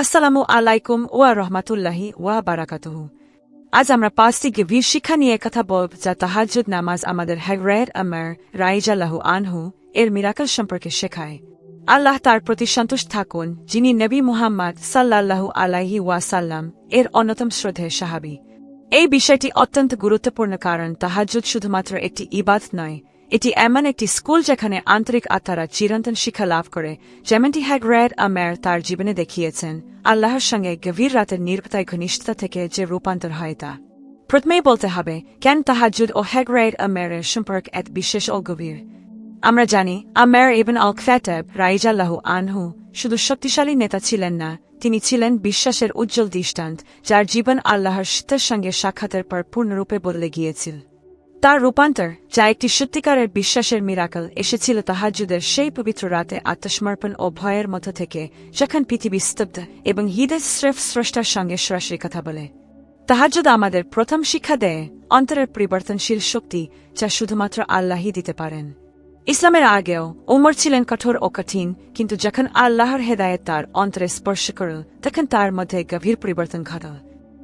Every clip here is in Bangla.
আসসালামু আলাইকুম ওয়া রহমাতুল্লাহি ওয়া বারাকাতুহু। আজ আমরা পাঁচটি গভীর শিক্ষা নিয়ে কথা বলব, যা তাহাজ্জুদ নামাজ আমাদের হ্যাগরের আমার রাইজাল্লাহু আনহু এর মিরাকল সম্পর্কে শেখায়। আল্লাহ তার প্রতি সন্তুষ্ট থাকুন, যিনি নবী মুহাম্মদ সাল্লাল্লাহু আলাইহি ওয়াসাল্লাম এর অন্যতম শ্রদ্ধেয় সাহাবি। এই বিষয়টি অত্যন্ত গুরুত্বপূর্ণ কারণ তাহাজ্জুদ শুধুমাত্র একটি ইবাদ নয় এটি এমন একটি স্কুল যেখানে আন্তরিক আত্মারা চিরন্তন শিক্ষা লাভ করে, যেমনটি হ্যাগরেড আমের তার জীবনে দেখিয়েছেন। আল্লাহর সঙ্গে গভীর রাতের নির্ভতায় ঘনিষ্ঠতা থেকে যে রূপান্তর হয় তা। প্রথমেই বলতে হবে, কেন তাহাজুদ ও হ্যাগরেড আমেরের সম্পর্ক এত বিশেষ ও গভীর? আমরা জানি, আমের ইবন আল খেতেব রাইজাল্লাহ আনহু শুধু শক্তিশালী নেতা ছিলেন না, তিনি ছিলেন বিশ্বাসের উজ্জ্বল দৃষ্টান্ত, যার জীবন আল্লাহর শীতের সঙ্গে সাক্ষাতের পর পূর্ণরূপে বদলে গিয়েছিল। তার রূপান্তর, যা একটি সত্যিকারের বিশ্বাসের মিরাকল, এসেছিল তাহাজুদের সেই পবিত্র রাতে আত্মসমর্পণ ও ভয়ের মতো থেকে, যখন পৃথিবী স্তব্ধ এবং হৃদয় স্রেফ স্রষ্টার সঙ্গে সরাসরি কথা বলে। তাহাজুদ আমাদের প্রথম শিক্ষা দেয়, অন্তরের পরিবর্তনশীল শক্তি, যা শুধুমাত্র আল্লাহই দিতে পারেন। ইসলামের আগেও ওমর ছিলেন কঠোর ও কঠিন, কিন্তু যখন আল্লাহর হেদায়েত তার অন্তরে স্পর্শ করল, তখন তার মধ্যে গভীর পরিবর্তন ঘটল।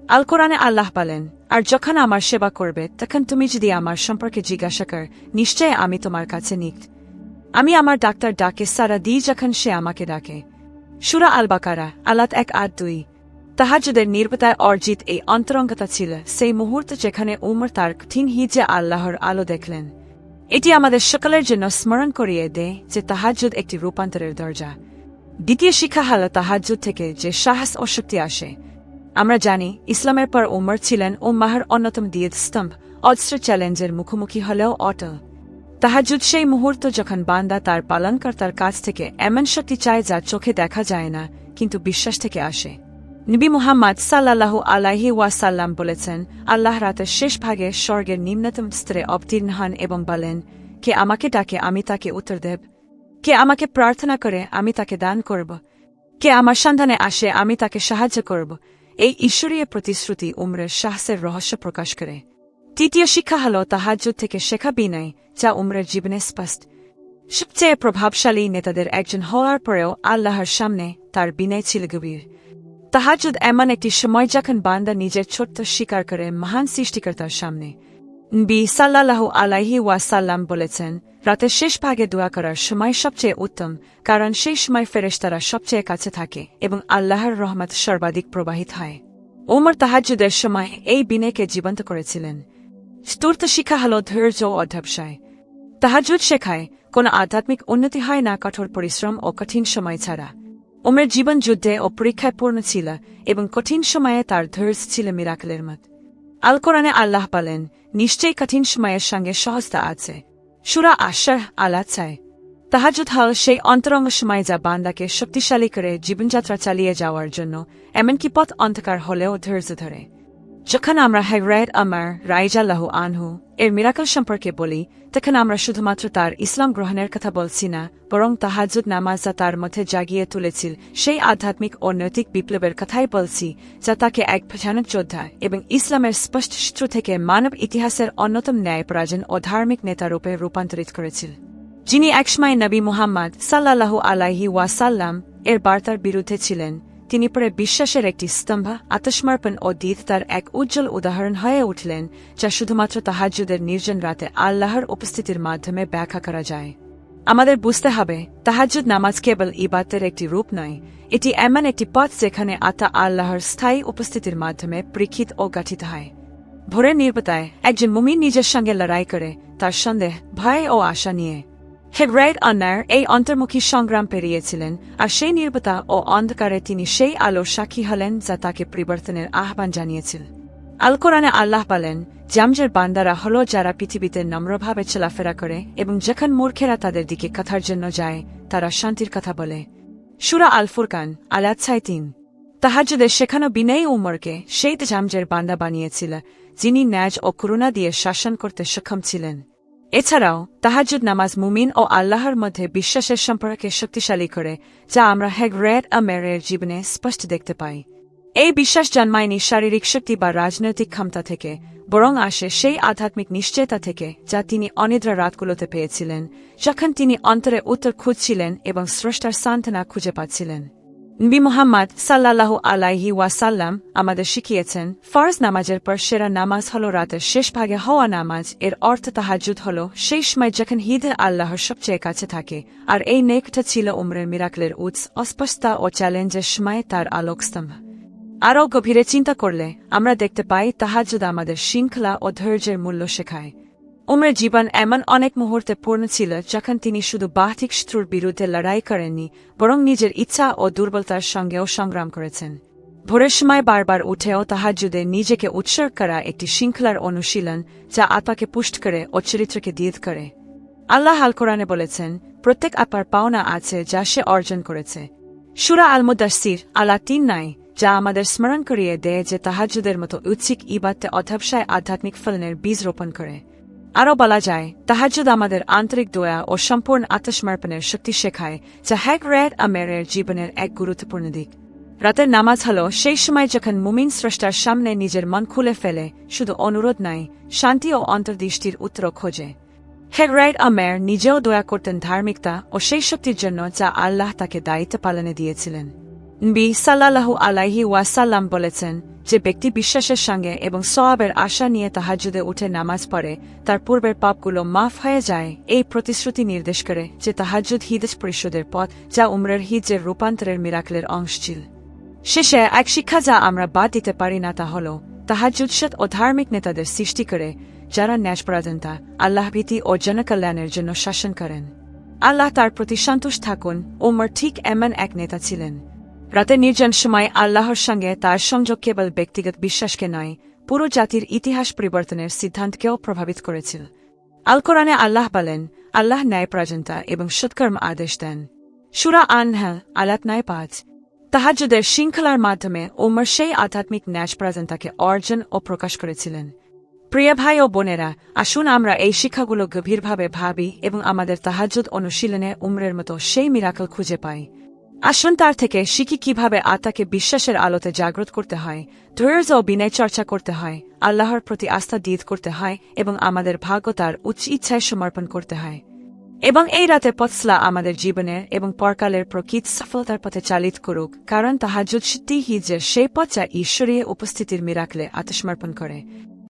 আল কোরআনে আল্লাহ বলেন আর যখন আমার সেবা করবে, তখন তুমি যদি আমার সম্পর্কে জিজ্ঞাসা কর, নিশ্চয় আমি তোমার কাছে নিক আমি আমার ডাক্তার ডাকে, সারা দিই যখন সে আমাকে ডাকে। সুরা আল বাকারা আলাত এক আট দুই। তাহাজুদের নির্বতায় অর্জিত এই অন্তরঙ্গতা ছিল সেই মুহূর্ত যেখানে উমর তার কঠিন হিজে আল্লাহর আলো দেখলেন। এটি আমাদের সকলের জন্য স্মরণ করিয়ে দেয় যে তাহাজুদ একটি রূপান্তরের দরজা। দ্বিতীয় শিক্ষা হল তাহাজুদ থেকে যে সাহস ও শক্তি আসে। আমরা জানি, ইসলামের পর উমর ছিলেন ও মাহার অন্যতম দিয়েদ স্তম্ভ, অস্ত্র চ্যালেঞ্জের মুখোমুখি হলেও অটল। তাহাজুদ সেই মুহূর্ত যখন বান্দা তার পালনকর্তার কাছ থেকে এমন শক্তি চায় যা চোখে দেখা যায় না, কিন্তু বিশ্বাস থেকে আসে। নবী মুহাম্মদ সাল্লাহ আলাহি ওয়াসাল্লাম বলেছেন, আল্লাহ রাতের শেষ ভাগে স্বর্গের নিম্নতম স্তরে অবতীর্ণ হন এবং বলেন, কে আমাকে ডাকে, আমি তাকে উত্তর দেব। কে আমাকে প্রার্থনা করে, আমি তাকে দান করব। কে আমার সন্ধানে আসে, আমি তাকে সাহায্য করব। এই ঈশ্বরীয় প্রতিশ্রুতি উমরের সাহসের রহস্য প্রকাশ করে। তৃতীয় শিক্ষা হল তাহাজ্য থেকে শেখা বিনয়, যা উমরের জীবনে স্পষ্ট। সবচেয়ে প্রভাবশালী নেতাদের একজন হওয়ার পরেও আল্লাহর সামনে তার বিনয় ছিল গভীর। তাহাজুদ এমন একটি সময় যখন বান্দা নিজের ছোট্ট স্বীকার করে মহান সৃষ্টিকর্তার সামনে। বি সাল্লাহ আলাইহি ওয়াসাল্লাম বলেছেন রাতের শেষ ভাগে দোয়া করার সময় সবচেয়ে উত্তম, কারণ সেই সময় ফেরেশতারা সবচেয়ে কাছে থাকে এবং আল্লাহর রহমত সর্বাধিক প্রবাহিত হয়। ওমর তাহাজুদের সময় এই বিনেকে জীবন্ত করেছিলেন। চতুর্থ শিক্ষা হল ধৈর্য ও অধ্যবসায়। তাহাজুদ শেখায়, কোনো আধ্যাত্মিক উন্নতি হয় না কঠোর পরিশ্রম ও কঠিন সময় ছাড়া। ওমের জীবন যুদ্ধে ও পরীক্ষায় পূর্ণ ছিল এবং কঠিন সময়ে তার ধৈর্য ছিল মিরাকলের মত। আল কোরআনে আল্লাহ বলেন, নিশ্চয়ই কঠিন সময়ের সঙ্গে সহজতা আছে। সুরা আশার আলা চায় তাহাজুদ হল সেই অন্তরঙ্গ সময় যা বান্দাকে শক্তিশালী করে জীবনযাত্রা চালিয়ে যাওয়ার জন্য, এমনকি পথ অন্ধকার হলেও ধৈর্য ধরে। যখন আমরা হ্যাগরায়দ আমার, রাইজাল্লাহ আনহু, এর মিরাকল সম্পর্কে বলি, তখন আমরা শুধুমাত্র তার ইসলাম গ্রহণের কথা বলছি না, বরং তাহাজুদ নামাজ তার মধ্যে জাগিয়ে তুলেছিল। সেই আধ্যাত্মিক ও নৈতিক বিপ্লবের কথাই বলছি, যা তাকে এক ভয়ানক যোদ্ধা এবং ইসলামের স্পষ্ট সূত্র থেকে মানব ইতিহাসের অন্যতম ন্যায় পরাজন ও ধার্মিক নেতারূপে রূপান্তরিত করেছিল। যিনি একসময় নবী মুহাম্মদ সাল্লাহ আলাহি ওয়াসাল্লাম এর বার্তার বিরুদ্ধে ছিলেন তিনি পরে বিশ্বাসের একটি স্তম্ভ, আত্মসমর্পণ ও দিত তার এক উজ্জ্বল উদাহরণ হয়ে উঠলেন, যা শুধুমাত্র তাহাজুদের নির্জন রাতে আল্লাহর উপস্থিতির মাধ্যমে ব্যাখ্যা করা যায়। আমাদের বুঝতে হবে তাহাজুদ নামাজ কেবল ইবাতের একটি রূপ নয়, এটি এমন একটি পথ যেখানে আতা আল্লাহর স্থায়ী উপস্থিতির মাধ্যমে পরীক্ষিত ও গঠিত হয়। ভোরের নির্বতায় একজন মুমিন নিজের সঙ্গে লড়াই করে, তার সন্দেহ, ভয় ও আশা নিয়ে। হেগ্রাইড আন্নার এই অন্তর্মুখী সংগ্রাম পেরিয়েছিলেন, আর সেই নির্বতা ও অন্ধকারে তিনি সেই আলোর সাক্ষী হলেন যা তাকে পরিবর্তনের আহ্বান জানিয়েছিল। আল কোরআনে আল্লাহ বলেন, জামজের বান্দারা হল যারা পৃথিবীতে নম্রভাবে চলাফেরা করে এবং যখন মূর্খেরা তাদের দিকে কথার জন্য যায়, তারা শান্তির কথা বলে। সুরা আল ফুরকান আলাচ্ছাই তিন। তাহাজুদের শেখানো বিনয়ী উমরকে সেই জামজের বান্দা বানিয়েছিল, যিনি ন্যাজ ও করুণা দিয়ে শাসন করতে সক্ষম ছিলেন। এছাড়াও তাহাজুদ নামাজ মুমিন ও আল্লাহর মধ্যে বিশ্বাসের সম্পর্কে শক্তিশালী করে, যা আমরা হেগ রেড আমেরের জীবনে স্পষ্ট দেখতে পাই। এই বিশ্বাস জন্মায়নি শারীরিক শক্তি বা রাজনৈতিক ক্ষমতা থেকে, বরং আসে সেই আধ্যাত্মিক নিশ্চয়তা থেকে, যা তিনি অনিদ্রা রাতগুলোতে পেয়েছিলেন, যখন তিনি অন্তরে উত্তর খুঁজছিলেন এবং স্রষ্টার সান্ত্বনা খুঁজে পাচ্ছিলেন। নবী মোহাম্মদ সাল্লাল্লাহু আলাইহি ওয়াসাল্লাম আমাদের শিখিয়েছেন, ফরজ নামাজের পর সেরা নামাজ হল রাতের শেষ ভাগে হওয়া নামাজ। এর অর্থ তাহাজুদ হল সেই সময় যখন হিদে আল্লাহর সবচেয়ে কাছে থাকে। আর এই নেকটা ছিল উমরের মিরাকলের উৎস, অস্পষ্টতা ও চ্যালেঞ্জের সময় তার আলোকস্তম্ভ। আরও গভীরে চিন্তা করলে আমরা দেখতে পাই তাহাজুদ আমাদের শৃঙ্খলা ও ধৈর্যের মূল্য শেখায়। উমরের জীবন এমন অনেক মুহূর্তে পূর্ণ ছিল যখন তিনি শুধু বাহ্যিক শত্রুর বিরুদ্ধে লড়াই করেননি, বরং নিজের ইচ্ছা ও দুর্বলতার সঙ্গেও সংগ্রাম করেছেন। ভোরের সময় বারবার উঠেও তাহাজুদে নিজেকে উৎসর্গ করা একটি শৃঙ্খলার অনুশীলন যা আত্মাকে পুষ্ট করে ও চরিত্রকে দীদ করে। আল্লাহ আল কোরআনে বলেছেন, প্রত্যেক আপার পাওনা আছে যা সে অর্জন করেছে। সুরা আলমুদাসির আলা তিন নাই, যা আমাদের স্মরণ করিয়ে দেয় যে তাহাজুদের মতো উচ্ছিক ইবাদতে অধ্যাবসায় আধ্যাত্মিক ফলনের বীজ রোপণ করে। আরও বলা যায় তাহাজুদ আমাদের আন্তরিক দয়া ও সম্পূর্ণ আত্মসমর্পণের শক্তি শেখায়, যা হ্যাক রেড আমেরের জীবনের এক গুরুত্বপূর্ণ দিক। রাতের নামাজ হল সেই সময় যখন মুমিন স্রষ্টার সামনে নিজের মন খুলে ফেলে, শুধু অনুরোধ নাই, শান্তি ও অন্তর্দৃষ্টির উত্তর খোঁজে। হেগরাইড আমের নিজেও দয়া করতেন ধার্মিকতা ও সেই শক্তির জন্য যা আল্লাহ তাকে দায়িত্ব পালনে দিয়েছিলেন। বি সাল্লাল্লাহু আলাইহি ওয়াসাল্লাম বলেছেন যে ব্যক্তি বিশ্বাসের সঙ্গে এবং সওয়াবের আশা নিয়ে তাহাজুদে উঠে নামাজ পড়ে, তার পূর্বের পাপগুলো মাফ হয়ে যায়। এই প্রতিশ্রুতি নির্দেশ করে যে তাহাজুদ হিদেশ পরিষদের পথ, যা উমরের হিজের রূপান্তরের মিরাকলের অংশ ছিল শেষে এক শিক্ষা যা আমরা বাদ দিতে পারি না তা হল তাহাজুদসৎ ও ধার্মিক নেতাদের সৃষ্টি করে, যারা ন্যাসপরাধনতা আল্লাহভীতি ও জনকল্যাণের জন্য শাসন করেন। আল্লাহ তার প্রতি সন্তোষ থাকুন ওমর ঠিক এমন এক নেতা ছিলেন। রাতে নির্জন সময় আল্লাহর সঙ্গে তার সংযোগ কেবল ব্যক্তিগত বিশ্বাসকে নয়, পুরো জাতির ইতিহাস পরিবর্তনের সিদ্ধান্তকেও প্রভাবিত করেছিল। আল কোরআনে আল্লাহ বলেন, আল্লাহ ন্যায় প্রাজন্তা এবং সৎকর্ম আদেশ দেন। সুরা আনহা আলাত ন্যায় পাঁচ। তাহাজুদের শৃঙ্খলার মাধ্যমে ওমর সেই আধ্যাত্মিক ন্যাস প্রাজন্তাকে অর্জন ও প্রকাশ করেছিলেন। প্রিয় ভাই ও বোনেরা, আসুন আমরা এই শিক্ষাগুলো গভীরভাবে ভাবি এবং আমাদের তাহাজুদ অনুশীলনে উমরের মতো সেই মিরাকল খুঁজে পাই। আসুন তার থেকে শিখি কীভাবে আত্মাকে বিশ্বাসের আলোতে জাগ্রত করতে হয়, ধৈর্য ও বিনয় চর্চা করতে হয়, আল্লাহর প্রতি আস্থা দিদ করতে হয় এবং আমাদের ভাগ্য তার উচ্চ ইচ্ছায় সমর্পণ করতে হয়। এবং এই রাতে পথসলা আমাদের জীবনের এবং পরকালের প্রকৃত সফলতার পথে চালিত করুক, কারণ তাহাজুদ সিদ্ধি হিজের সেই পথ যা ঈশ্বরীয় উপস্থিতির মিরাকলে আত্মসমর্পণ করে।